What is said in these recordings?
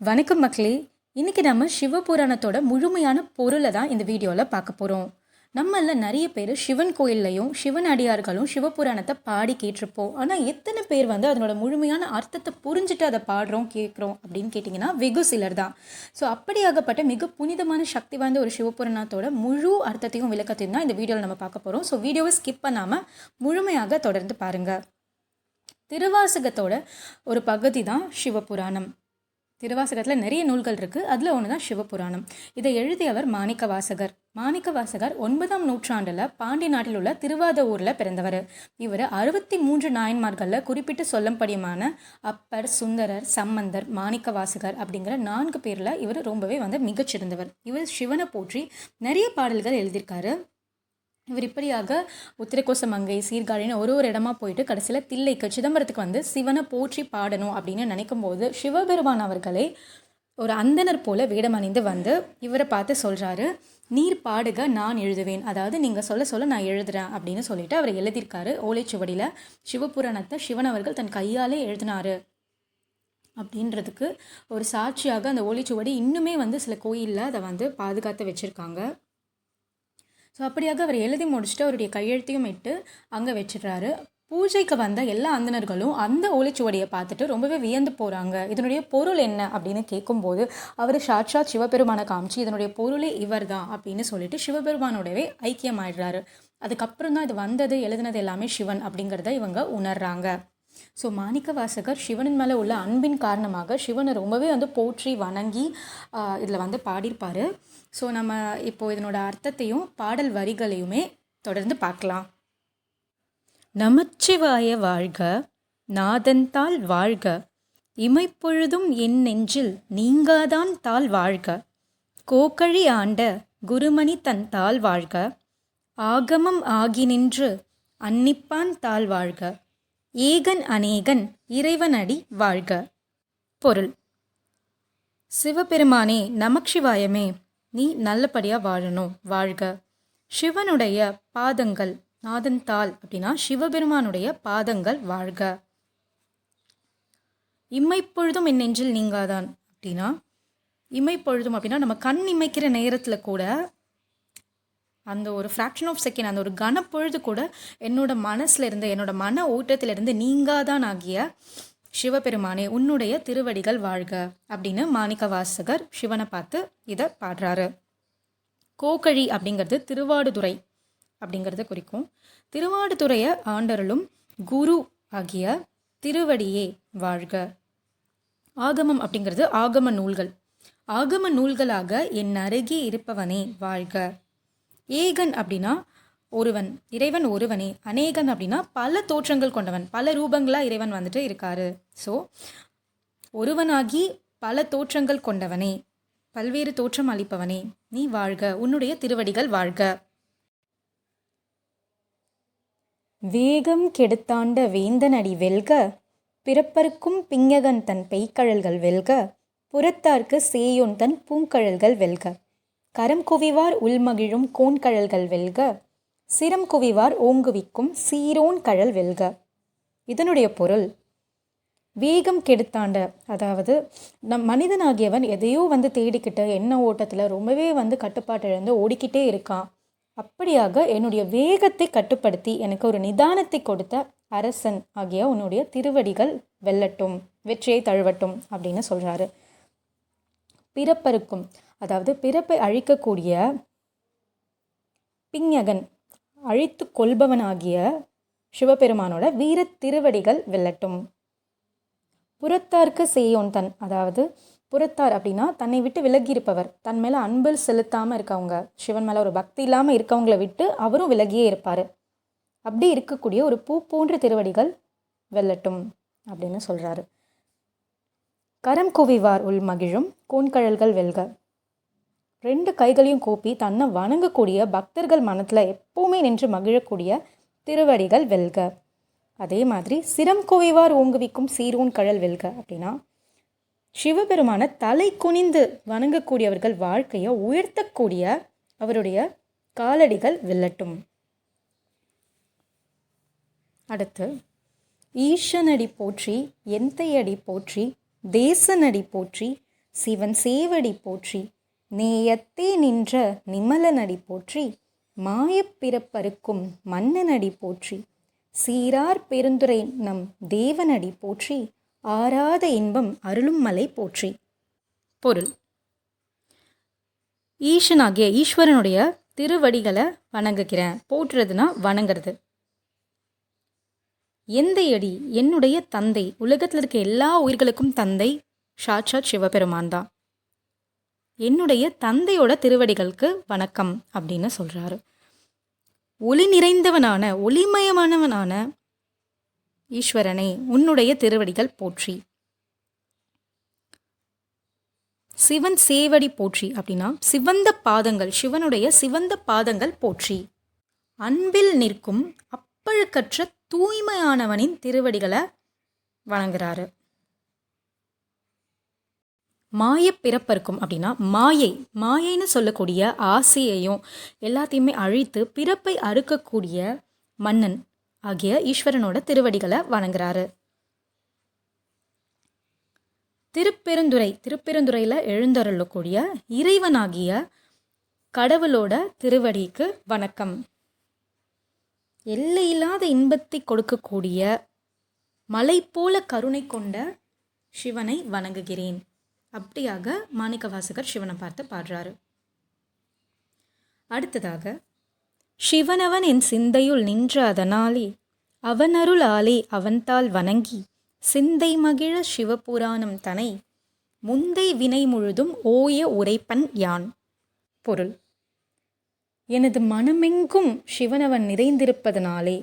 வணக்கம் மக்களே. இன்றைக்கி நம்ம சிவபுராணத்தோட முழுமையான பொருளை தான் இந்த வீடியோவில் பார்க்க போகிறோம் நம்மள நிறைய பேர் சிவன் கோயில்லையும் சிவன் அடியார்களும் சிவபுராணத்தை பாடி கேட்டிருப்போம். ஆனால் எத்தனை பேர் வந்து அதனோட முழுமையான அர்த்தத்தை புரிஞ்சுட்டு அதை பாடுறோம் கேட்குறோம் அப்படின்னு கேட்டிங்கன்னா வெகு சிலர் தான். ஸோ அப்படியாகப்பட்ட மிக புனிதமான சக்தி வாய்ந்த ஒரு சிவபுராணத்தோட முழு அர்த்தத்தையும் விளக்கத்தையும் தான் இந்த வீடியோவில் நம்ம பார்க்க போகிறோம் ஸோ வீடியோவை ஸ்கிப் பண்ணாமல் முழுமையாக தொடர்ந்து பாருங்கள் திருவாசகத்தோட ஒரு பகுதி தான் சிவபுராணம். திருவாசகத்தில் நிறைய நூல்கள் இருக்குது அதில் ஒன்று தான் சிவபுராணம். இதை எழுதியவர் மாணிக்க வாசகர் மாணிக்க வாசகர் ஒன்பதாம் நூற்றாண்டில் பாண்டி நாட்டில் உள்ள திருவாதூரில் பிறந்தவர். இவர் அறுபத்தி மூன்று நாயன்மார்களில் குறிப்பிட்டு சொல்லும்படியுமான அப்பர் சுந்தரர் சம்பந்தர் மாணிக்க வாசகர் அப்படிங்கிற நான்கு பேரில் இவர் ரொம்பவே வந்து மிகச்சிறந்தவர். இவர் சிவனை போற்றி நிறைய பாடல்கள் எழுதியிருக்காரு. இவர் இப்படியாக உத்திரகோச மங்கை சீர்காழின்னு ஒரு ஒரு இடமா போயிட்டு கடைசியில் தில்லைக்கு சிதம்பரத்துக்கு வந்து சிவனை போற்றி பாடணும் அப்படின்னு நினைக்கும் போது சிவபெருமான் அவர்களே ஒரு அந்தனர் போல வேடம் அணிந்து வந்து இவரை பார்த்து சொல்கிறாரு நீர் பாடுக நான் எழுதுவேன். அதாவது நீங்கள் சொல்ல சொல்ல நான் எழுதுறேன் அப்படின்னு சொல்லிட்டு அவர் எழுதியிருக்காரு. ஓலைச்சுவடியில் சிவபுராணத்தை சிவன் அவர்கள் தன் கையாலே எழுதினாரு. அப்படின்றதுக்கு ஒரு சாட்சியாக அந்த ஓலைச்சுவடி இன்னுமே வந்து சில கோயிலில் அதை வந்து பாதுகாத்து வச்சுருக்காங்க. ஸோ அப்படியாக அவர் எழுதி முடிச்சுட்டு அவருடைய கையெழுத்தையும் இட்டு அங்கே வச்சிடுறாரு. பூஜைக்கு வந்த எல்லா அந்தணர்களும் அந்த ஓலைச்சுவடியை பார்த்துட்டு ரொம்பவே வியந்து போகிறாங்க இதனுடைய பொருள் என்ன அப்படின்னு கேட்கும்போது அவர் சாட்சாத் சிவபெருமானை காமிச்சு இதனுடைய பொருளே இவர் தான் அப்படின்னு சொல்லிட்டு சிவபெருமானோடவே ஐக்கியமாயிடுறாரு. அதுக்கப்புறம் தான் இது வந்தது எழுதினது எல்லாமே சிவன் அப்படிங்கிறத இவங்க உணர்றாங்க. ஸோ மாணிக்க வாசகர் சிவனின் மேலே உள்ள அன்பின் காரணமாக சிவனை ரொம்பவே வந்து போற்றி வணங்கி இதில் வந்து பாடியிருப்பார். ஸோ நம்ம இப்போ இதனோட அர்த்தத்தையும் பாடல் வரிகளையுமே தொடர்ந்து பார்க்கலாம். நமச்சிவாய வாழ்க நாதன்தாள் வாழ்க இமைப்பொழுதும் என் நெஞ்சில் நீங்காதான் தாள் வாழ்க கோக்கழி ஆண்ட குருமணி தன் தாள் வாழ்க ஆகமம் ஆகி நின்று அன்னிப்பான் தாள் வாழ்க ஏகன் அநேகன் இறைவனடி வாழ்க. பொருள். சிவபெருமானே நமச்சிவாயமே நீ நல்லபடியாக வாழணும். வாழ்க. சிவனுடைய பாதங்கள் நாதன் தாள் அப்படின்னா சிவபெருமானுடைய பாதங்கள் வாழ்க. இம்மைப்பொழுதும் என் நெஞ்சில் நீங்காதான் அப்படின்னா இமைப்பொழுதும் அப்படின்னா நம்ம கண் இமைக்கிற நேரத்தில் கூட அந்த ஒரு ஃப்ராக்ஷன் ஆஃப் செகண்ட் அந்த ஒரு கனப்பொழுது கூட என்னோட மனசில் இருந்து என்னோட மன ஓட்டத்திலிருந்து நீங்காதான் ஆகிய சிவபெருமானே உன்னுடைய திருவடிகள் வாழ்க அப்படின்னு மாணிக்க வாசகர் சிவனை பார்த்து இதை பாடுறாரு. கோக்கழி அப்படிங்கிறது திருவாடுதுறை அப்படிங்கிறத குறிக்கும். திருவாடுதுறைய ஆண்டருளும் குரு ஆகிய திருவடியே வாழ்க. ஆகமம் அப்படிங்கிறது ஆகம நூல்கள். ஆகம நூல்களாக என் அருகே இருப்பவனே வாழ்க. ஏகன் அப்படின்னா ஒருவன் இறைவன் ஒருவனே. அநேகன் அப்படின்னா பல தோற்றங்கள் கொண்டவன். பல ரூபங்களாக இறைவன் வந்துட்டு இருக்காரு. ஸோ ஒருவனாகி பல தோற்றங்கள் கொண்டவனே. பல்வேறு தோற்றம் அளிப்பவனே. நீ வாழ்க. உன்னுடைய திருவடிகள் வாழ்க. வேகம் கெடுத்தாண்ட வேந்தனடி வெல்க. பிறப்பருக்கும் பிங்ககன் தன் பெய்கழல்கள் வெல்க. புறத்தார்க்கு சேயோன் தன் பூங்கழல்கள் வெல்க. கரம் குவிவார் உள்மகிழும் கோண்கழல்கள் வெல்க. சிரம் குவிவார் ஓங்குவிக்கும் சீரோன் கழல் வெல்க. இதனுடைய பொருள் வேகம் கெடுத்தாண்ட அதாவது நம் மனிதனாகியவன் எதையோ வந்து தேடிக்கிட்டு எண்ண ஓட்டத்தில் ரொம்பவே வந்து கட்டுப்பாட்டு இழந்து ஓடிக்கிட்டே இருக்கான். அப்படியாக என்னுடைய வேகத்தை கட்டுப்படுத்தி எனக்கு ஒரு நிதானத்தை கொடுத்த அரசன் ஆகிய உன்னுடைய திருவடிகள் வெல்லட்டும் வெற்றியை தழுவட்டும் அப்படின்னு சொல்கிறாரு பிறப்பருக்கும் அதாவது பிறப்பை அழிக்கக்கூடிய பிஞ்ஞகன் அழித்து கொள்பவனாகிய சிவபெருமானோட வீர திருவடிகள் வெல்லட்டும். புறத்தார்க்கு செய்யோன் தன் அதாவது புறத்தார் அப்படின்னா தன்னை விட்டு விலகி இருப்பவர் தன் மேலே அன்பில் செலுத்தாமல் இருக்கவங்க சிவன் மேலே ஒரு பக்தி இல்லாமல் இருக்கவங்கள விட்டு அவரும் விலகியே இருப்பார். அப்படி இருக்கக்கூடிய ஒரு பூ போன்ற திருவடிகள் வெல்லட்டும் அப்படின்னு சொல்கிறாரு கரம் குவிவார் உள் மகிழும் கோண்கழல்கள் வெல்க. ரெண்டு கைகளையும் கூப்பி தன்னை வணங்கக்கூடிய பக்தர்கள் மனத்தில் எப்போவுமே நின்று மகிழக்கூடிய திருவடிகள் வெல்க. அதே மாதிரி சிரம் குவிவார் ஓங்குவிக்கும் சீரோன் கழல் வெல்க அப்படின்னா சிவபெருமான தலை குனிந்து வணங்கக்கூடியவர்கள் வாழ்க்கையை உயர்த்தக்கூடிய அவருடைய காலடிகள் வெல்லட்டும். அடுத்து ஈஷனடி போற்றி எந்தையடி போற்றி தேசனடி போற்றி சிவன் சேவடி போற்றி நேயத்தே நின்ற நிமலனடி போற்றி மாயப்பிறப்பருக்கும் மன்னனடி போற்றி சீரார் பெருந்துரை நம் தேவனடி போற்றி ஆராத இன்பம் அருளும் மலை போற்றி. பொருள். ஈசனாகிய ஈஸ்வரனுடைய திருவடிகளை வணங்குகிறேன். போற்றுறதுனா வணங்குறது. எந்த அடி என்னுடைய தந்தை உலகத்தில் இருக்க எல்லா உயிர்களுக்கும் தந்தை சாட்சாத் சிவபெருமான் தான். என்னுடைய தந்தையோட திருவடிகளுக்கு வணக்கம் அப்படின்னு சொல்கிறாரு ஒளி நிறைந்தவனான ஒளிமயமானவனான ஈஸ்வரனை உன்னுடைய திருவடிகள் போற்றி. சிவன் சேவடி போற்றி அப்படின்னா சிவந்த பாதங்கள் சிவனுடைய சிவந்த பாதங்கள் போற்றி. அன்பில் நிற்கும் அப்பழுக்கற்ற தூய்மையானவனின் திருவடிகளை வணங்குறாரு. மாய பிறப்பருக்கும் அப்படின்னா மாயை மாயைன்னு சொல்லக்கூடிய ஆசையையும் எல்லாத்தையுமே அழித்து பிறப்பை அறுக்கக்கூடிய மன்னன் ஆகிய ஈஸ்வரனோட திருவடிகளை வணங்குறாரு. திருப்பெருந்துறை திருப்பெருந்துறையில் எழுந்தருளக்கூடிய இறைவனாகிய கடவுளோட திருவடிக்கு வணக்கம். எல்லையில்லாத இன்பத்தை கொடுக்கக்கூடிய மலை போல கருணை கொண்ட சிவனை வணங்குகிறேன். அப்படியாக மாணிக்கவாசகர் சிவனை பார்த்து பாடுறாரு. அடுத்ததாக சிவனவன் என் சிந்தையுள் நின்ற அதனாலே அவனருள் ஆலே அவன்தால் வணங்கி சிந்தை மகிழ சிவபுராணம் தனை முந்தை வினை முழுதும் ஓய உரைப்பன் யான்? பொருள். எனது மனமெங்கும் சிவனவன் நிறைந்திருப்பதனாலே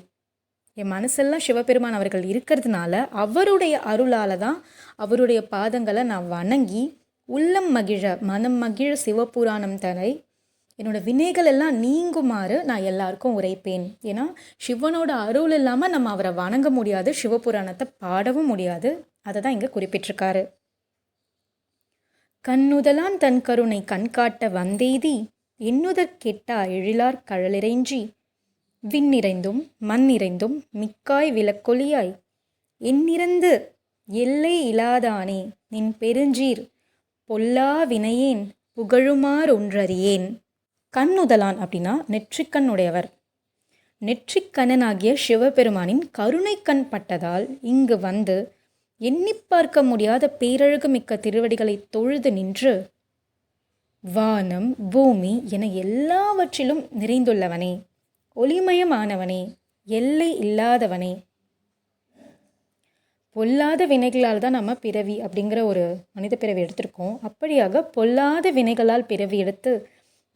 என் மனசெல்லாம் சிவபெருமான் அவர்கள் இருக்கிறதுனால அவருடைய அருளால் தான் அவருடைய பாதங்களை நான் வணங்கி உள்ளம் மகிழ மனம் மகிழ சிவபுராணம் தனை என்னோட வினைகள் எல்லாம் நீங்குமாறு நான் எல்லாருக்கும் உரைப்பேன். ஏன்னா சிவனோட அருள் இல்லாமல் நம்ம அவரை வணங்க முடியாது சிவபுராணத்தை பாடவும் முடியாது. அதை தான் இங்கே குறிப்பிட்டிருக்காரு. கண்ணுதலான் தன் கருணை கண்காட்ட வந்தேதி எண்ணுதற் கெட்டா எழிலார் கழலிறைஞ்சி விண்ணிறைந்தும் மண்ணிறைந்தும் மிக்காய் விளக்கொலியாய் எண்ணிறந்து எல்லை இலாதானே நின் பெருஞ்சீர் பொல்லா வினையேன் புகழுமாறொன்றறியேன் கண்ணுதலான் அப்படின்னா நெற்றிக்கண்ணுடையவர் நெற்றிக்கண்ணனாகிய சிவபெருமானின் கருணை கண் பட்டதால் இங்கு வந்து எண்ணி பார்க்க முடியாத பேரழகு மிக்க திருவடிகளை தொழுது நின்று வானம் பூமி என எல்லாவற்றிலும் நிறைந்துள்ளவனே. ஒளிமயமானவனே எல்லை இல்லாதவனே. பொல்லாத வினைகளால் தான் நம்ம பிறவி அப்படிங்கிற ஒரு மனித பிறவி எடுத்திருக்கோம். அப்படியாக பொல்லாத வினைகளால் பிறவி எடுத்து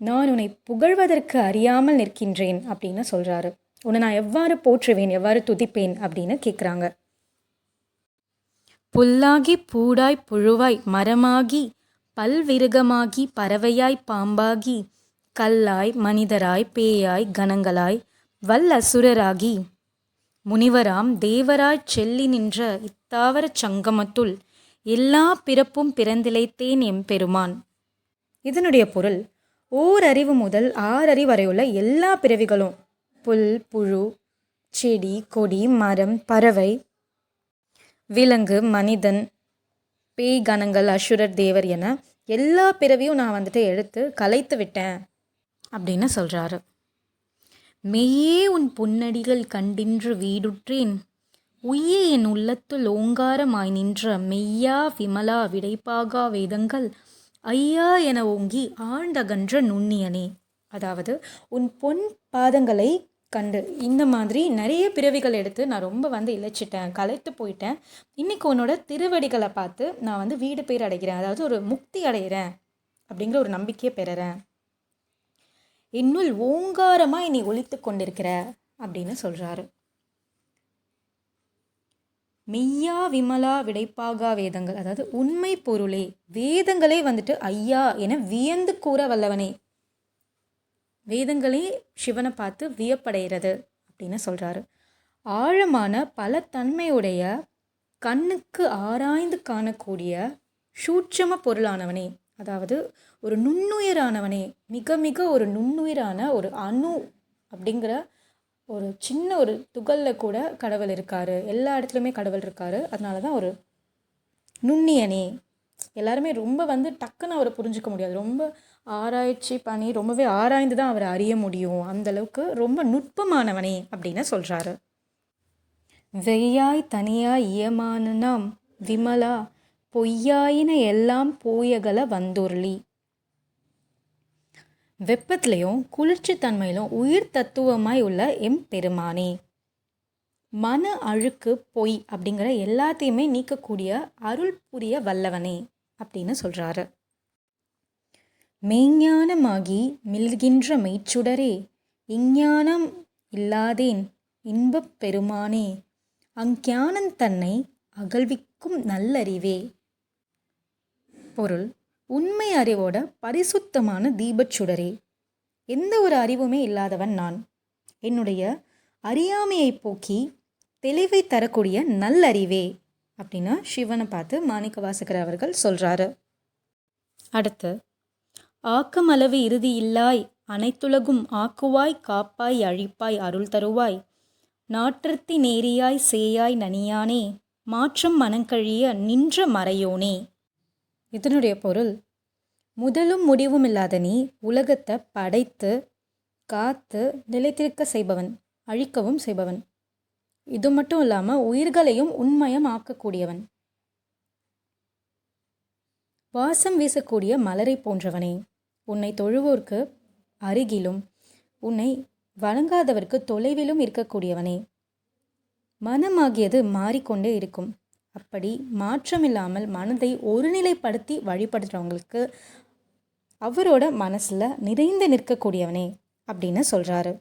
நான் உன்னை புகழ்வதற்கு அறியாமல் நிற்கின்றேன் அப்படின்னு சொல்கிறாரு உன்னை நான் எவ்வாறு போற்றுவேன் எவ்வாறு துதிப்பேன் அப்படின்னு கேட்குறாங்க புல்லாகி பூடாய் புழுவாய் மரமாகி பல்விருகமாகி பறவையாய் பாம்பாகி கல்லாய் மனிதராய் பேயாய் கணங்களாய் வல்லசுரராகி முனிவராம் தேவராய் செல்லி நின்ற இத்தாவரச் சங்கமத்துள் எல்லா பிறப்பும் பிறந்திலைத்தேன் எம்பெருமான். இதனுடைய பொருள் ஓர் அறிவு முதல் ஆறறிவு வரையுள்ள எல்லா பிறவிகளும். புல் புழு செடி கொடி மரம் பறவை விலங்கு மனிதன் பேய் கணங்கள் அசுரர் தேவர் என எல்லா பிறவியும் நான் வந்துட்டு எடுத்து கலைத்து விட்டேன். அப்படின்னு சொல்கிறாரு மெய்யே உன் பொன்னடிகள் கண்டின்று வீடுற்றேன். உய்யே என் உள்ளத்துள் ஓங்காரமாய் நின்ற மெய்யா விமலா விடைப்பாகா வேதங்கள் ஐயா என ஓங்கி ஆண்டகன்ற நுண்ணியனே. அதாவது உன் பொன் பாதங்களை கண்டு இந்த மாதிரி நிறைய பிறவிகள் எடுத்து நான் ரொம்ப வந்து இழைச்சிட்டேன் கலைத்து போயிட்டேன். இன்னைக்கு உன்னோட திருவடிகளை பார்த்து நான் வந்து வீடு பேர் அடைகிறேன். அதாவது ஒரு முக்தி அடைகிறேன் அப்படிங்கிற ஒரு நம்பிக்கையை பெறுறேன். என்னுள் ஓங்காரமாய் நீ ஒழித்து கொண்டிருக்கிற அப்படின்னு சொல்கிறாரு மெய்யா விமலா விடைப்பாகா வேதங்கள் அதாவது உண்மை பொருளே வேதங்களே வந்துட்டு ஐயா என வியந்து கூற வல்லவனே. வேதங்களே சிவனை பார்த்து வியப்படைகிறது அப்படின்னு சொல்கிறாரு ஆழமான பல தன்மையுடைய கண்ணுக்கு ஆராய்ந்து காணக்கூடிய சூட்சம பொருளானவனே. அதாவது ஒரு நுண்ணுயிரானவனே மிக மிக ஒரு நுண்ணுயிரான ஒரு அணு அப்படிங்கிற ஒரு சின்ன ஒரு துகளில் கூட கடவுள் இருக்கார். எல்லா இடத்துலையுமே கடவுள் இருக்கார். அதனால தான் ஒரு நுண்ணியனே. எல்லாருமே ரொம்ப வந்து டக்குன்னு அவரை புரிஞ்சுக்க முடியாது. ரொம்ப ஆராய்ச்சி பண்ணி ரொம்பவே ஆராய்ந்து தான் அவரை அறிய முடியும். அந்தளவுக்கு ரொம்ப நுட்பமானவனே அப்படின்னு சொல்கிறாரு வெய்யாய் தனியாய் இயமானனாம் விமலா பொய்யாயின எல்லாம் போயகல வந்துருளி. வெப்பத்திலையும் குளிர்ச்சி தன்மையிலும் உயிர் தத்துவமாய் உள்ள எம் பெருமானே மன அழுக்கு பொய் அப்படிங்கிற எல்லாத்தையுமே நீக்கக்கூடிய அருள் புரிய வல்லவனே அப்படின்னு சொல்கிறாரு மெய்ஞானமாகி மில்கின்ற மெய்ச்சுடரே இஞ்ஞானம் இல்லாதேன் இன்பப் பெருமானே அஞ்ஞானம் தன்னை அகழ்விக்கும் நல்லறிவே. பொருள் உண்மை அறிவோட பரிசுத்தமான தீபச்சுடரே எந்த ஒரு அறிவுமே இல்லாதவன் நான். என்னுடைய அறியாமையை போக்கி தெளிவை தரக்கூடிய நல்லறிவே அப்படின்னு சிவனை பார்த்து மாணிக்க வாசகர் அவர்கள் சொல்கிறாரு அடுத்து ஆக்கமளவு இறுதி இல்லாய் அனைத்துலகும் ஆக்குவாய் காப்பாய் அழிப்பாய் அருள் தருவாய் நாற்றத்தி நேரியாய் சேயாய் நனியானே மாற்றம் மனங்கழிய நின்ற மறையோனே. இதனுடைய பொருள் முதலும் முடிவும் இல்லாத நீ உலகத்தை படைத்து காத்து நிலைத்திருக்க செய்பவன் அழிக்கவும் செய்பவன். இது மட்டும் இல்லாமல் உயிர்களையும் உண்மயம் ஆக்கக்கூடியவன் வாசம் வீசக்கூடிய மலரை போன்றவனே உன்னை தொழுவோர்க்கு அருகிலும் உன்னை வழங்காதவர்க்கு தொலைவிலும் இருக்கக்கூடியவனே. மனமாகியது மாறிக்கொண்டே இருக்கும். அப்படி மாற்றமில்லாமல் மனதை ஒருநிலைப்படுத்தி வழிபடுறவங்களுக்கு அவரோட மனசில் நிறைந்து நிற்கக்கூடியவனே அப்படின்னு சொல்கிறாரு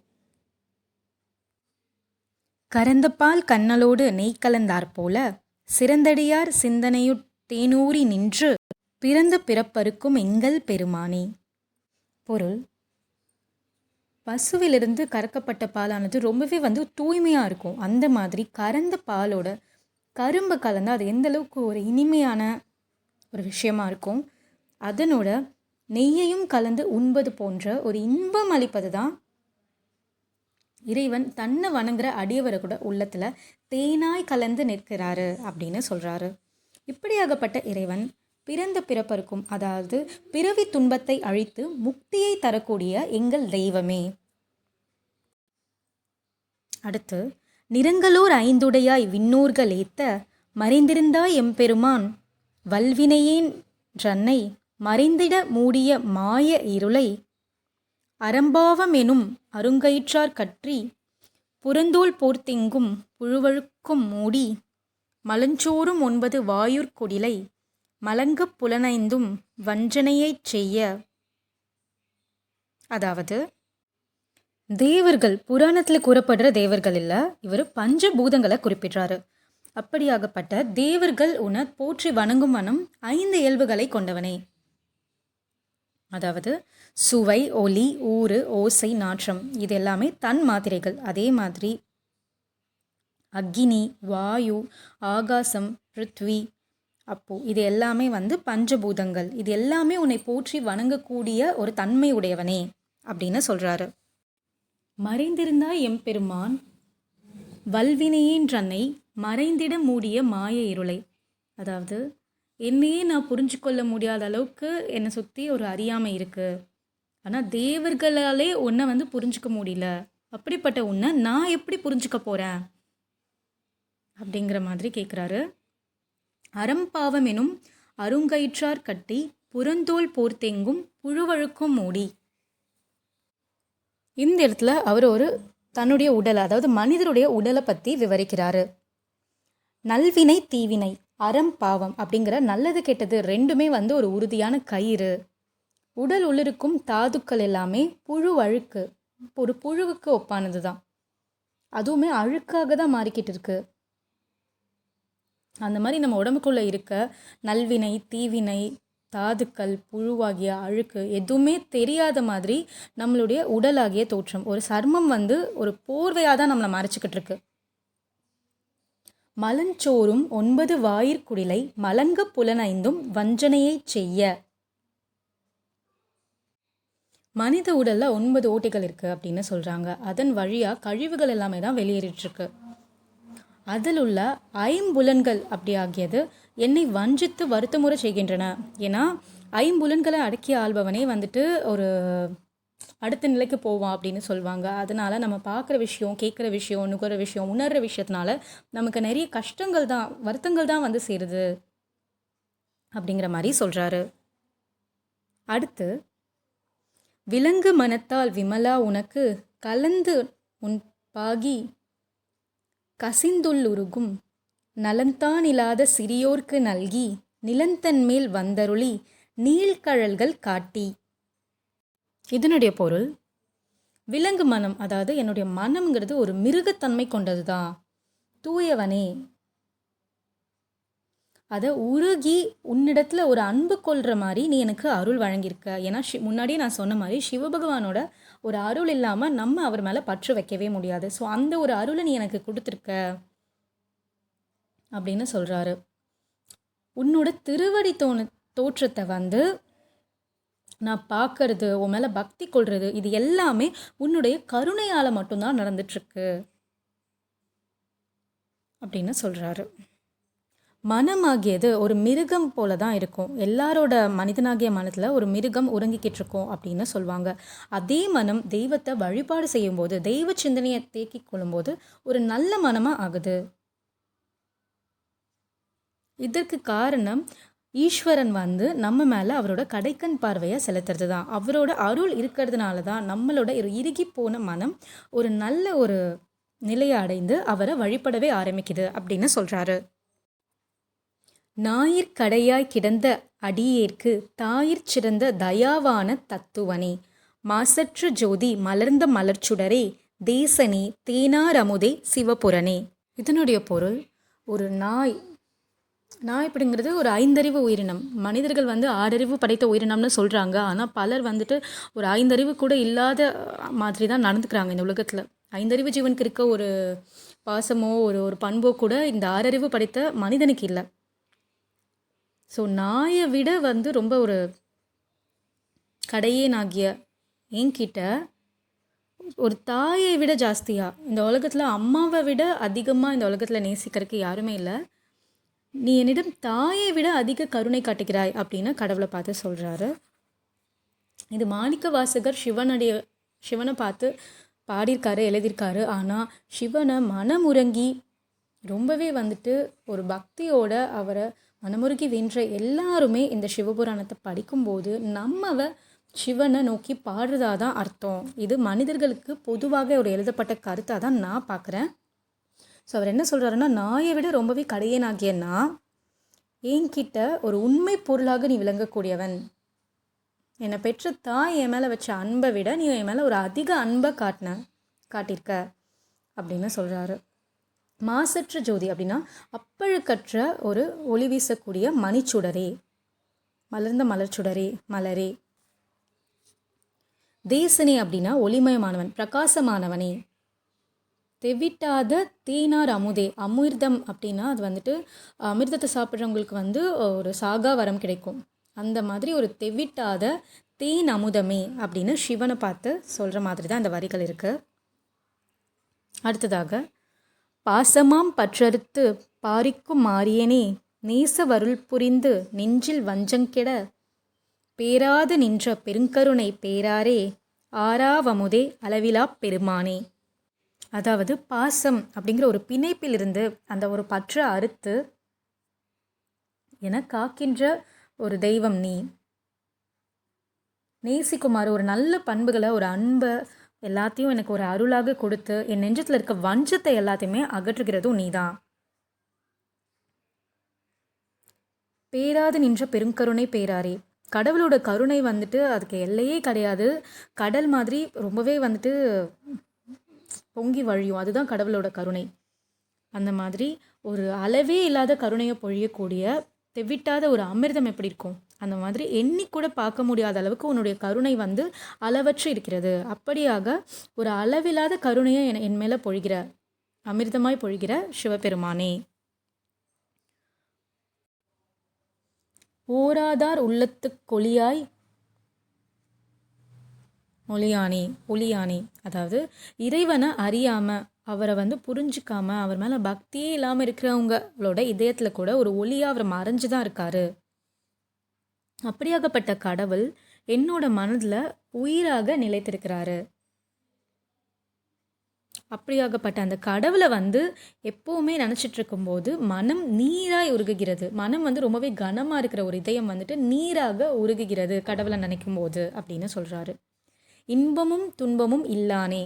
கரந்தபால் கண்ணலோடு நெய் கலந்தார் போல சிறந்தடியார் சிந்தனையுட் தேனூறி நின்று பிறந்த பிறப்பருக்கும் எங்கள் பெருமானே. பொருள். பசுவிலிருந்து கறக்கப்பட்ட பாலானது ரொம்பவே வந்து தூய்மையாக இருக்கும். அந்த மாதிரி கறந்த பாலோட கரும்பு கலந்து அது எந்தளவுக்கு ஒரு இனிமையான ஒரு விஷயமா இருக்கும்? அதனோட நெய்யையும் கலந்து உண்பது போன்ற ஒரு இன்பம் அளிப்பது தான் இறைவன் தன்னை வணங்குற அடியவரை கூட உள்ளத்தில் தேனாய் கலந்து நிற்கிறாரு அப்படின்னு சொல்கிறாரு இப்படியாகப்பட்ட இறைவன் பிறந்த பிறப்பருக்கும் அதாவது பிறவி துன்பத்தை அழித்து முக்தியை தரக்கூடிய எங்கள் தெய்வமே. அடுத்து நிறங்களூர் ஐந்துடையாய் விண்ணூர்கள் ஏத்த மறைந்திருந்தாய் எம்பெருமான். வல்வினையேன் ஜன்னை மறைந்திட மூடிய மாய இருளை அறம்பாவம் எனும் அருங்கயிற்றார் கற்றி புறந்தோல் போர்த்தெங்கும் புழுவழுக்கும் மூடி மலஞ்சோறும் ஒன்பது வாயுர் கொடிலை மலங்கப் புலனைந்தும் வஞ்சனையைச் செய்ய. அதாவது தேவர்கள் புராணத்தில் கூறப்படுற தேவர்கள் இல்லை இவர் பஞ்சபூதங்களை குறிப்பிடுறாரு. அப்படியாகப்பட்ட தேவர்கள் உன போற்றி வணங்கும் வனம் ஐந்து இயல்புகளை கொண்டவனே. அதாவது சுவை ஒலி ஊறு ஓசை நாற்றம் இது எல்லாமே தன் மாத்திரைகள். அதே மாதிரி அக்னி வாயு ஆகாசம் பிருத்வி அப்போ இது எல்லாமே வந்து பஞ்சபூதங்கள். இது எல்லாமே உன்னை போற்றி வணங்கக்கூடிய ஒரு தன்மை உடையவனே அப்படின்னு சொல்கிறாரு மறைந்திருந்தாய் எம்பெருமான்? வல்வினையின்றன்னை மறைந்திட மூடிய மாய இருளை. அதாவது என்னையே நான் புரிஞ்சு கொள்ள முடியாத அளவுக்கு என்னை சுற்றி ஒரு அறியாமை இருக்குது ஆனால் தேவர்களாலே உன்னை வந்து புரிஞ்சுக்க முடியல. அப்படிப்பட்ட உன்னை நான் எப்படி புரிஞ்சுக்க போகிறேன் அப்படிங்கிற மாதிரி கேட்குறாரு அறம்பாவம் எனும் அருங்கயிற்றார் கட்டி புறந்தோல் போர்த்தெங்கும் புழுவழுக்கும் மூடி. இந்த இடத்துல அவர் ஒரு தன்னுடைய உடலை அதாவது மனிதருடைய உடலை பற்றி விவரிக்கிறாரு. நல்வினை தீவினை அறம் பாவம் அப்படிங்கிற நல்லது கெட்டது ரெண்டுமே வந்து ஒரு உறுதியான கயிறு. உடல் உள்ளிருக்கும் தாதுக்கள் எல்லாமே புழு அழுக்கு ஒரு புழுவுக்கு ஒப்பானது தான். அதுவுமே அழுக்காக தான் மாறிக்கிட்டு இருக்கு. அந்த மாதிரி நம்ம உடம்புக்குள்ளே இருக்க நல்வினை தீவினை தாதுக்கள் புழுவாகிய அழுக்கு எதுவுமே தெரியாத மாதிரி நம்மளுடைய உடலாகிய தோற்றம். ஒரு சர்மம் வந்து ஒரு போர்வையாக தான் நம்மளை மறைச்சிக்கிட்டு இருக்கு. மலஞ்சோறும் ஒன்பது வாயிற்குடிலை மலங்க புலனைந்தும் வஞ்சனையை செய்ய. மனித உடல்ல ஒன்பது ஓட்டைகள் இருக்கு அப்படின்னு சொல்றாங்க. அதன் வழியா கழிவுகள் எல்லாமே தான் வெளியேறிட்டு இருக்கு. அதில் உள்ள ஐம்புலன்கள் அப்படி ஆகியது என்னை வஞ்சித்து வருத்தமுறை செய்கின்றன. ஏன்னா ஐம்புலன்களை அடக்கிய ஆள்பவனே வந்துட்டு ஒரு அடுத்த நிலைக்கு போவான் அப்படின்னு சொல்லுவாங்க அதனால் நம்ம பார்க்குற விஷயம் கேட்குற விஷயம் நுகர விஷயம் உணர்கிற விஷயத்தினால நமக்கு நிறைய கஷ்டங்கள் தான் வருத்தங்கள் தான் வந்து சேருது அப்படிங்கிற மாதிரி சொல்கிறாரு அடுத்து விலங்கு மனத்தால் விமலா உனக்கு கலந்து உன் பாகி கசிந்துள்ளுருகும் நலந்தானில்லாத சிறியோர்க்கு நல்கி நிலந்தன்மேல் வந்தருளி நீள்கழல்கள் காட்டி. இதனுடைய பொருள் விலங்கு மனம் அதாவது என்னுடைய மனம்ங்கிறது ஒரு மிருகத்தன்மை கொண்டது தான் தூயவனே. அதை உருகி உன்னிடத்துல ஒரு அன்பு கொள்கிற மாதிரி நீ எனக்கு அருள் வழங்கியிருக்க. ஏன்னா ஷி முன்னாடியே நான் சொன்ன மாதிரி சிவபகவானோட ஒரு அருள் இல்லாமல் நம்ம அவர் மேலே பற்று வைக்கவே முடியாது. ஸோ அந்த ஒரு அருளை நீ எனக்கு கொடுத்துருக்க. அப்படின்னு சொல்கிறாரு உன்னோட திருவடி தோணு தோற்றத்தை வந்து நான் பார்க்கறது உன் மேலே பக்தி கொள்வது இது எல்லாமே உன்னுடைய கருணையால் மட்டும்தான் நடந்துட்டுருக்கு. அப்படின்னு சொல்கிறாரு மனமாகியது ஒரு மிருகம் போல தான் இருக்கும். எல்லாரோட மனிதனாகிய மனத்தில் ஒரு மிருகம் உறங்கிக்கிட்டு இருக்கோம் அப்படின்னு சொல்லுவாங்க அதே மனம் தெய்வத்தை வழிபாடு செய்யும்போது தெய்வ சிந்தனையை தேக்கிக் கொள்ளும்போது ஒரு நல்ல மனமாக ஆகுது. இதற்கு காரணம் ஈஸ்வரன் வந்து நம்ம மேலே அவரோட கடைக்கண் பார்வையை செலுத்துறது தான் அவரோட அருள் இருக்கிறதுனால தான் நம்மளோட இறுகி போன மனம் ஒரு நல்ல ஒரு நிலையை அடைந்து அவரை வழிபடவே ஆரம்பிக்குது அப்படின்னு சொல்கிறாரு ஞாயிற் கடையாய் கிடந்த அடியேற்கு தாயிற் சிறந்த தயாவான தத்துவனே. மாசற்று ஜோதி மலர்ந்த மலர்ச்சுடரே தேசனே தேனாரமுதே சிவபுரனே. இதனுடைய பொருள் ஒரு நாய் நாய் இப்படிங்கிறது ஒரு ஐந்தறிவு உயிரினம். மனிதர்கள் வந்து ஆறறிவு படைத்த உயிரினம்னு சொல்கிறாங்க ஆனால் பலர் வந்துட்டு ஒரு ஐந்தறிவு கூட இல்லாத மாதிரி தான் நடந்துக்கிறாங்க இந்த உலகத்தில். ஐந்தறிவு ஜீவனுக்கு இருக்க ஒரு பாசமோ ஒரு ஒரு பண்போ கூட இந்த ஆறறிவு படைத்த மனிதனுக்கு இல்லை. ஸோ நாயை விட வந்து ரொம்ப ஒரு கடையேனாகிய என்கிட்ட ஒரு தாயை விட ஜாஸ்தியாக இந்த உலகத்தில் அம்மாவை விட அதிகமாக இந்த உலகத்தில் நேசிக்கிறதுக்கு யாருமே இல்லை. நீ என்னிடம் தாயை விட அதிக கருணை காட்டுகிறாய் அப்படின்னு கடவுளை பார்த்து சொல்கிறாரு இது மாணிக்க வாசகர் சிவனுடைய சிவனை பார்த்து பாடியிருக்காரு எழுதியிருக்காரு. ஆனால் சிவனை மனமுறங்கி ரொம்பவே வந்துட்டு ஒரு பக்தியோட அவரை மனமுருகி வென்ற எல்லாருமே இந்த சிவபுராணத்தை படிக்கும்போது நம்மவ சிவனை நோக்கி பாடுறதா தான் அர்த்தம். இது மனிதர்களுக்கு பொதுவாக ஒரு எழுதப்பட்ட கருத்தாக தான் நான் பார்க்குறேன். ஸோ அவர் என்ன சொல்கிறாருன்னா நாயை விட ரொம்பவே கடையனாகியன்னா என்கிட்ட ஒரு உண்மை பொருளாக நீ விளங்கக்கூடியவன். என்னை பெற்ற தாய் என் மேலே வச்ச அன்பை விட நீ என் மேலே ஒரு அதிக அன்பை காட்டின காட்டியிருக்க அப்படின்னு சொல்கிறாரு மாசற்ற ஜோதி அப்படின்னா அப்பழுக்கற்ற ஒரு ஒளி வீசக்கூடிய மணிச்சுடரே மலர்ந்த மலர்ச்சுடரே மலரே. தேசனே அப்படின்னா ஒளிமயமானவன் பிரகாசமானவனே. தெவிட்டாத தேனார் அமுதே அமிர்தம் அப்படின்னா அது வந்துட்டு அமிர்தத்தை சாப்பிட்றவங்களுக்கு வந்து ஒரு சாகா வரம் கிடைக்கும். அந்த மாதிரி ஒரு தெவிட்டாத தேன் அமுதமே அப்படின்னு சிவனை பார்த்து சொல்கிற மாதிரி தான் அந்த வரிகள் இருக்குது அடுத்ததாக பாசமாம் பற்றறுத்து பாரிக்கும் மாறியனே நேசவருள் புரிந்து நெஞ்சில் வஞ்சங்கெட பேராது நின்ற பெருங்கருணை பேராரே ஆறாவமுதே அளவிலா பெருமானே. அதாவது பாசம் அப்படிங்கிற ஒரு பிணைப்பிலிருந்து அந்த ஒரு பற்றை அறுத்து என காக்கின்ற ஒரு தெய்வம் நீ. நேசிக்குமாறு ஒரு நல்ல பண்புகளை ஒரு அன்பை எல்லாத்தையும் எனக்கு ஒரு அருளாக கொடுத்து என் நெஞ்சத்தில் இருக்க வஞ்சத்தை எல்லாத்தையுமே அகற்றுகிறதும் நீதான். பேராது நின்ற பெருங்கருணை பேராரே. கடவுளோட கருணை வந்துட்டு அதுக்கு எல்லையே கிடையாது. கடல் மாதிரி ரொம்பவே வந்துட்டு பொங்கி வழியும். அதுதான் கடவுளோட கருணை. அந்த மாதிரி ஒரு அளவே இல்லாத கருணையை பொழியக்கூடிய தெவிட்டாத ஒரு அமிர்தம் எப்படி இருக்கும்? அந்த மாதிரி எண்ணி கூட பார்க்க முடியாத அளவுக்கு உன்னுடைய கருணை வந்து அளவற்று இருக்கிறது. அப்படியாக ஒரு அளவில்லாத கருணையை என் என் மேலே பொழிகிற அமிர்தமாய் பொழிகிற சிவபெருமானே. ஓராதார் உள்ளத்து கொளியாய் ஒளியானே அதாவது இறைவனை அறியாமல் அவரை வந்து புரிஞ்சிக்காமல் அவர் மேலே பக்தியே இல்லாமல் இருக்கிறவங்களோட இதயத்தில் கூட ஒரு ஒளியாக அவர் மறைஞ்சு தான் இருக்காரு. அப்படியாகப்பட்ட கடவுள் என்னோட மனதில் உயிராக நிலைத்திருக்கிறாரு. அப்படியாகப்பட்ட அந்த கடவுளை வந்து எப்போவுமே நினச்சிட்டு இருக்கும்போது மனம் நீராய் உருகுகிறது. மனம் வந்து ரொம்பவே கனமாக இருக்கிற ஒரு இதயம் வந்துட்டு நீராக உருகுகிறது கடவுளை நினைக்கும் போது அப்படின்னு சொல்கிறாரு இன்பமும் துன்பமும் இல்லானே.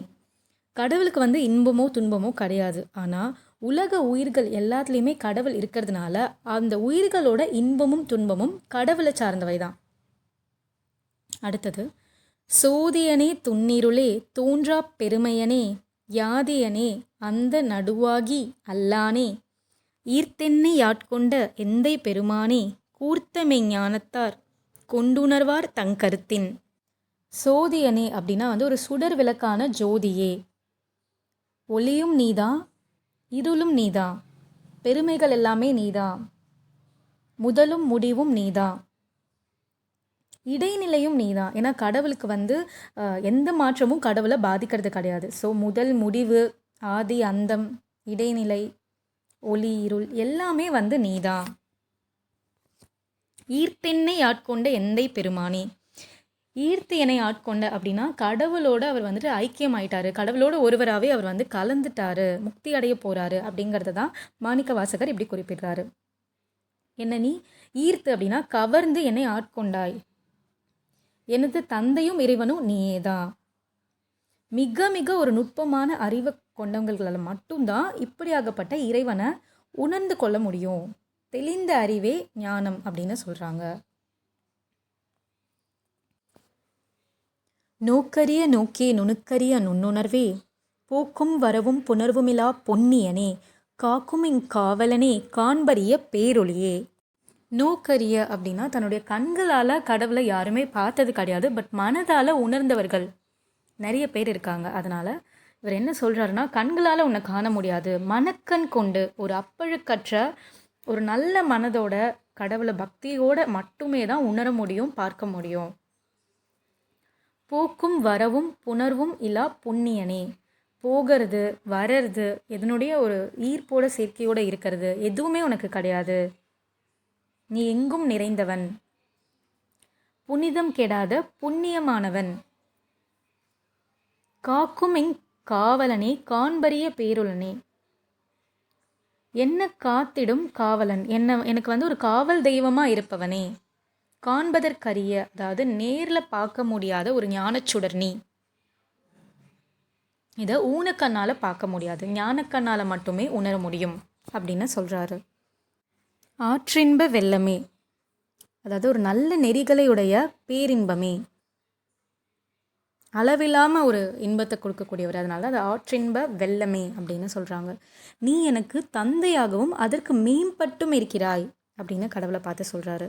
கடவுளுக்கு வந்து இன்பமோ துன்பமோ கிடையாது. ஆனால் உலக உயிர்கள் எல்லாத்துலேயுமே கடவுள் இருக்கிறதுனால அந்த உயிர்களோட இன்பமும் துன்பமும் கடவுளை சார்ந்தவை தான். அடுத்தது சோதியனே துன்னிருளே தோன்றா பெருமையனே யாதியனே அந்த நடுவாகி அல்லானே. ஈர்த்தென்னை யாட்கொண்ட எந்தை பெருமானே கூர்த்தமை ஞானத்தார் கொண்டுணர்வார் தங்கருத்தின். சோதியனே அப்படின்னா வந்து ஒரு சுடர் விளக்கான ஜோதியே. ஒளியும் நீதான் இருளும் நீதான் பெருமைகள் எல்லாமே நீதான் முதலும் முடிவும் நீதான் இடைநிலையும் நீதான் ஏன்னா கடவுளுக்கு வந்து எந்த மாற்றமும் கடவுளை பாதிக்கிறது கிடையாது. ஸோ முதல் முடிவு ஆதி அந்தம் இடைநிலை ஒளி இருள் எல்லாமே வந்து நீதான் ஈர்த்தென்னை ஆட்கொண்ட எந்தை பெருமானே. ஈர்த்து என்னை ஆட்கொண்ட அப்படின்னா கடவுளோட அவர் வந்துட்டு ஐக்கியம் ஆயிட்டாரு கடவுளோட ஒருவராகவே அவர் வந்து கலந்துட்டாரு முக்தி அடைய போறாரு அப்படிங்கிறத தான் மாணிக்க வாசகர் இப்படி குறிப்பிடுறாரு. என்ன நீ ஈர்த்து அப்படின்னா கவர்ந்து என்னை ஆட்கொண்டாய். எனது தந்தையும் இறைவனும் நீயே தான் மிக மிக ஒரு நுட்பமான அறிவை கொண்டவங்களால் மட்டும்தான் இப்படியாகப்பட்ட இறைவனை உணர்ந்து கொள்ள முடியும். தெளிந்த அறிவே ஞானம் அப்படின்னு சொல்கிறாங்க நோக்கரிய நோக்கே நுணுக்கரிய நுண்ணுணர்வே போக்கும் வரவும் புணர்வுமிலா பொன்னியனே காக்கும் இங்காவலனே காண்பறிய பேரொளியே நோக்கரிய அப்படின்னா தன்னுடைய கண்களால் கடவுளை யாருமே பார்த்தது கிடையாது பட் மனதால் உணர்ந்தவர்கள். நிறைய பேர் இருக்காங்க. அதனால் இவர் என்ன சொல்கிறாருன்னா கண்களால் உன்னை காண முடியாது. மனக்கண் கொண்டு ஒரு அப்பழுக்கற்ற ஒரு நல்ல மனதோட கடவுளை பக்தியோட மட்டுமே தான் உணர முடியும் பார்க்க முடியும். போக்கும் வரவும் புணர்வும் இல்லா புண்ணியனே. போகிறது வர்றது இதனுடைய ஒரு ஈர்ப்போட சேர்க்கையோடு இருக்கிறது எதுவுமே உனக்கு கிடையாது. நீ எங்கும் நிறைந்தவன். புனிதம் கெடாத புண்ணியமானவன். காக்கும் இங் காவலனே காண்பரிய பேருளனே. என்ன காத்திடும் காவலன்? என்ன எனக்கு வந்து ஒரு காவல் தெய்வமாக இருப்பவனே. காண்பதற்கரிய அதாவது நேரில் பார்க்க முடியாத ஒரு ஞானச்சுடர் நீ. இதை ஊனக்கண்ணால் பார்க்க முடியாது. ஞானக்கண்ணால் மட்டுமே உணர முடியும் அப்படின்னு சொல்கிறாரு ஆற்றின்ப வெள்ளமே அதாவது ஒரு நல்ல நெறிகளையுடைய பேரின்பமே. அளவில்லாமல் ஒரு இன்பத்தை கொடுக்கக்கூடியவர். அதனால அது ஆற்றின்ப வெள்ளமே அப்படின்னு சொல்கிறாங்க நீ எனக்கு தந்தையாகவும் அதற்கு மேம்பட்டும் இருக்கிறாய் அப்படின்னு கடவுளை பார்த்து சொல்கிறாரு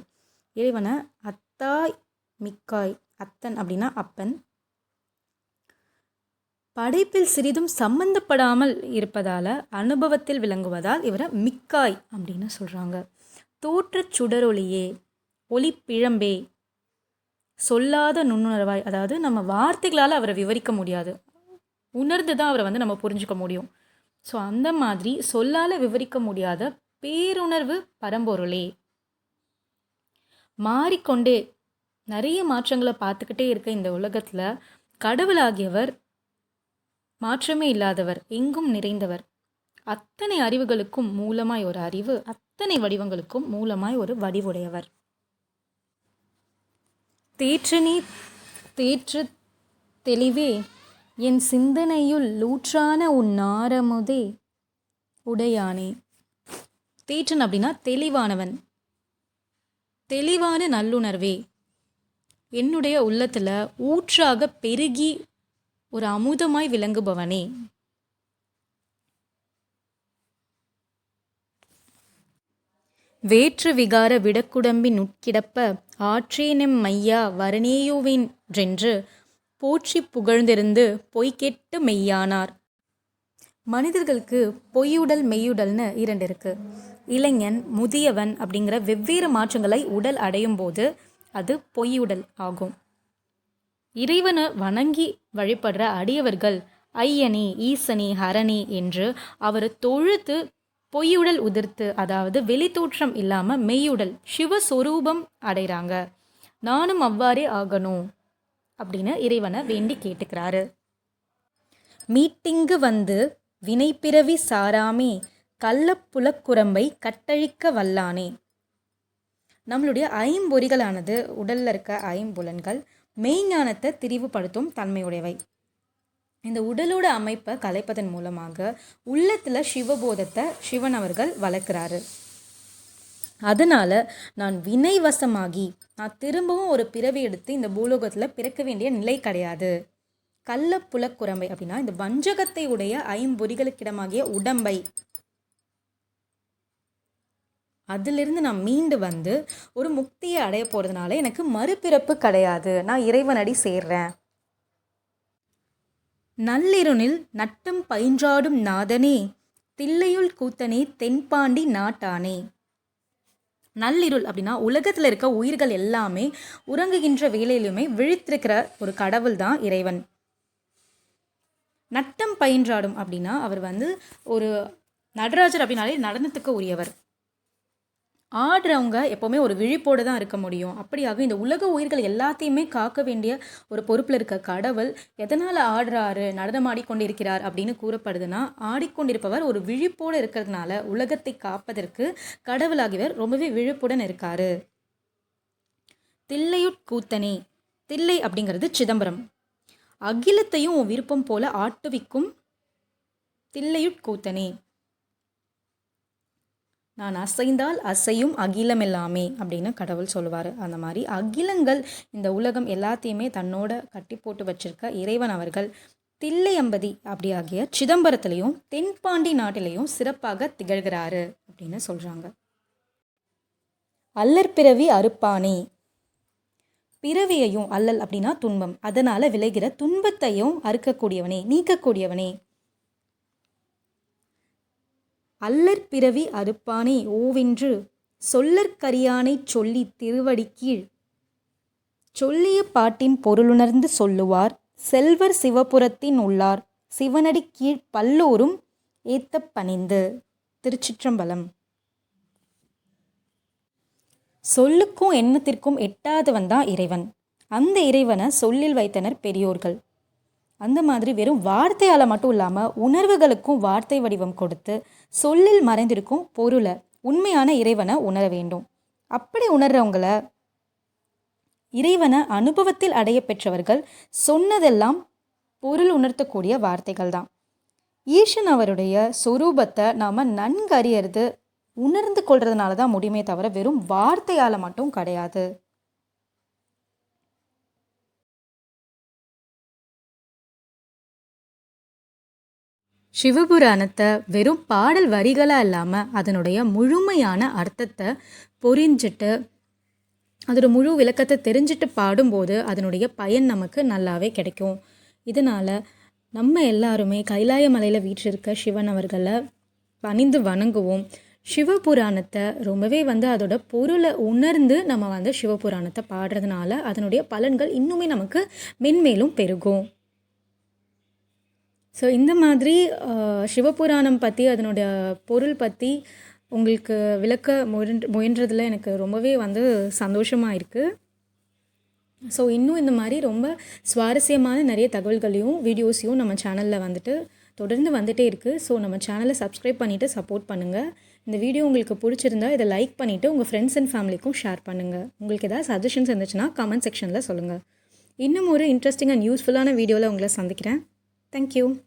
இறைவனை அத்தாய் மிக்காய் அத்தன் அப்படின்னா அப்பன். படைப்பில் சிறிதும் சம்பந்தப்படாமல் இருப்பதால் அனுபவத்தில் விளங்குவதால் இவரை மிக்காய் அப்படின்னு சொல்கிறாங்க தோற்றச் சுடரொளியே ஒளிப்பிழம்பே சொல்லாத நுண்ணுணர்வாய் அதாவது நம்ம வார்த்தைகளால் அவரை விவரிக்க முடியாது. உணர்ந்து தான் அவரை வந்து நம்ம புரிஞ்சுக்க முடியும். ஸோ அந்த மாதிரி சொல்லால் விவரிக்க முடியாத பேருணர்வு பரம்பொருளே. மாறிக்கொண்டே நிறைய மாற்றங்களை பார்த்துக்கிட்டே இருக்க இந்த உலகத்தில் கடவுளாகியவர் மாற்றமே இல்லாதவர் எங்கும் நிறைந்தவர். அத்தனை அறிவுகளுக்கும் மூலமாய் ஒரு அறிவு அத்தனை வடிவங்களுக்கும் மூலமாய் ஒரு வடிவுடையவர். தேற்றனே தேற்று தெளிவே என் சிந்தனையுள் லூற்றான உன் நாரமுதே உடையானே. தேற்றன் அப்படின்னா தெளிவானவன். தெளிவான நல்லுணர்வே. என்னுடைய உள்ளத்தில் ஊற்றாக பெருகி ஒரு அமுதமாய் விளங்குபவனே. வேற்று விகார விடக்குடம்பின் உட்கிடப்ப ஆற்றேனெம் மையா வரணேயுவின்றென்று போற்றி புகழ்ந்திருந்து பொய்கெட்டு மெய்யானார். மனிதர்களுக்கு பொய்யுடல் மெய்யுடல்னு இரண்டு இருக்குது இளைஞன் முதியவன் அப்படிங்கிற வெவ்வேறு மாற்றங்களை உடல் அடையும் போது அது பொய்யுடல் ஆகும். இறைவனை வணங்கி வழிபடுற அடியவர்கள் ஐயனி ஈசனி ஹரணி என்று அவர் தொழுத்து பொய்யுடல் உதிர்த்து அதாவது வெளித்தோற்றம் இல்லாமல் மெய்யுடல் சிவஸ்வரூபம் அடைகிறாங்க நானும் அவ்வாறே ஆகணும் அப்படின்னு இறைவனை வேண்டி கேட்டுக்கிறாரு. மீட்டிங்கு வந்து வினைப்பிறவி சாராமே கள்ளப்புலக்குரம்பை கட்டழிக்க வல்லானே. நம்மளுடைய ஐம்பொறிகளானது உடலில் இருக்க ஐம்புலன்கள் மெய்ஞானத்தை திரிவுபடுத்தும் தன்மையுடையவை. இந்த உடலோட அமைப்பை கலைப்பதன் மூலமாக உள்ளத்தில் சிவபோதத்தை சிவன் அவர்கள் வளர்க்குறாரு. அதனால் நான் வினைவசமாகி நான் திரும்பவும் ஒரு பிறவி எடுத்து இந்த பூலோகத்தில் பிறக்க வேண்டிய நிலை கிடையாது. கள்ளப்புலக்குரம்பை அப்படின்னா இந்த வஞ்சகத்தை உடைய ஐம்பொறிகளுக்கிடமாகிய உடம்பை அதிலிருந்து நான் மீண்டு வந்து ஒரு முக்தியை அடைய போகிறதுனால எனக்கு மறுபிறப்பு கிடையாது. நான் இறைவனடி சேர்றேன். நள்ளிருனில் நட்டம் பயின்றாடும் நாதனே தில்லையுள் கூத்தனே தென்பாண்டி நாட்டானே. நள்ளிருள் அப்படின்னா உலகத்தில் இருக்க உயிர்கள் எல்லாமே உறங்குகின்ற வேலையிலுமே விழித்திருக்கிற ஒரு கடவுள் தான் இறைவன். நட்டம் பயின்றாடும் அப்படின்னா அவர் வந்து ஒரு நடராஜர் அப்படின்னாலே நடனத்துக்கு உரியவர். ஆடுறவங்க எப்போவுமே ஒரு விழிப்போடு தான் இருக்க முடியும். அப்படியாக இந்த உலக உயிர்கள் எல்லாத்தையுமே காக்க வேண்டிய ஒரு பொறுப்பில் இருக்க கடவுள் எதனால் ஆடுறாரு நடனமாடிக்கொண்டிருக்கிறார் அப்படின்னு கூறப்படுதுன்னா ஆடிக்கொண்டிருப்பவர் ஒரு விழிப்போடு இருக்கிறதுனால உலகத்தை காப்பதற்கு கடவுளாகியவர் ரொம்பவே விழிப்புடன் இருக்காரு. தில்லையுட் கூத்தனே தில்லை அப்படிங்கிறது சிதம்பரம். அகிலத்தையும் உன் விருப்பம் போல ஆட்டுவிக்கும் தில்லையுட் கூத்தனே. நான் அசைந்தால் அசையும் அகிலம் எல்லாமே அப்படின்னு கடவுள் சொல்லுவார். அந்த மாதிரி அகிலங்கள் இந்த உலகம் எல்லாத்தையுமே தன்னோட கட்டி போட்டு வச்சிருக்க இறைவன் அவர்கள். தில்லையம்பதி அப்படி ஆகிய சிதம்பரத்திலையும் தென்பாண்டி நாட்டிலையும் சிறப்பாக திகழ்கிறாரு அப்படின்னு சொல்கிறாங்க அல்லற் பிறவி அறுப்பானே. பிறவியையும் அல்லல் அப்படின்னா துன்பம். அதனால் விளைகிற துன்பத்தையும் அறுக்கக்கூடியவனே நீக்கக்கூடியவனே. அல்லற் பிறவி அறுப்பானே ஓவென்று சொல்லற்கரியானைச் சொல்லி திருவடி கீழ் சொல்லிய பாட்டின் பொருளுணர்ந்து சொல்லுவார் செல்வர் சிவபுரத்தின் உள்ளார் சிவனடி கீழ் பல்லோரும் ஏத்த பணிந்து. திருச்சிற்றம்பலம். சொல்லுக்கும் எண்ணத்திற்கும் எட்டாதவன் தான் இறைவன். அந்த இறைவனை சொல்லில் வைத்தனர் பெரியோர்கள். அந்த மாதிரி வெறும் வார்த்தையால் மட்டும் இல்லாமல் உணர்வுகளுக்கும் வார்த்தை வடிவம் கொடுத்து சொல்லில் மறைந்திருக்கும் பொருளை உண்மையான இறைவனை உணர வேண்டும். அப்படி உணர்றவங்கள இறைவனை அனுபவத்தில் அடைய பெற்றவர்கள் சொன்னதெல்லாம் பொருள் உணர்த்தக்கூடிய வார்த்தைகள் தான். ஈஷன் அவருடைய சொரூபத்தை நாம் நன்கு அறியறது உணர்ந்து கொள்றதுனால தான் முடியுமே தவிர வெறும் வார்த்தையால் மட்டும் கிடையாது. சிவபுராணத்தை வெறும் பாடல் வரிகளாக இல்லாமல் அதனுடைய முழுமையான அர்த்தத்தை புரிஞ்சிட்டு அதோட முழு விளக்கத்தை தெரிஞ்சுட்டு பாடும்போது அதனுடைய பயன் நமக்கு நல்லாவே கிடைக்கும். இதனால் நம்ம எல்லாருமே கைலாய மலையில் வீற்றிருக்க சிவன் அவர்களை பணிந்து வணங்குவோம். சிவபுராணத்தை ரொம்பவே வந்து அதோட பொருளை உணர்ந்து நம்ம வந்து சிவபுராணத்தை பாடுறதுனால அதனுடைய பலன்கள் இன்னுமே நமக்கு மென்மேலும் பெருகும். ஸோ இந்த மாதிரி சிவபுராணம் பற்றி அதனுடைய பொருள் பற்றி உங்களுக்கு விளக்க முயன் முயன்றதில் எனக்கு ரொம்பவே வந்து சந்தோஷமாக இருக்குது ஸோ இன்னும் இந்த மாதிரி ரொம்ப சுவாரஸ்யமான நிறைய தகவல்களையும் வீடியோஸையும் நம்ம சேனலில் வந்துட்டு தொடர்ந்து வந்துகிட்டே இருக்குது ஸோ நம்ம சேனலை சப்ஸ்கிரைப் பண்ணிவிட்டு சப்போர்ட் பண்ணுங்கள் இந்த வீடியோ உங்களுக்கு பிடிச்சிருந்தா இதை லைக் பண்ணிவிட்டு உங்கள் ஃப்ரெண்ட்ஸ் அண்ட் ஃபேமிலிக்கும் ஷேர் பண்ணுங்கள் உங்களுக்கு ஏதாவது சஜஷன்ஸ் இருந்துச்சுன்னா கமெண்ட் செக்ஷனில் சொல்லுங்கள் இன்னும் ஒரு இன்ட்ரெஸ்டிங் அண்ட் யூஸ்ஃபுல்லான வீடியோவில் உங்களை சந்திக்கிறேன். Thank you.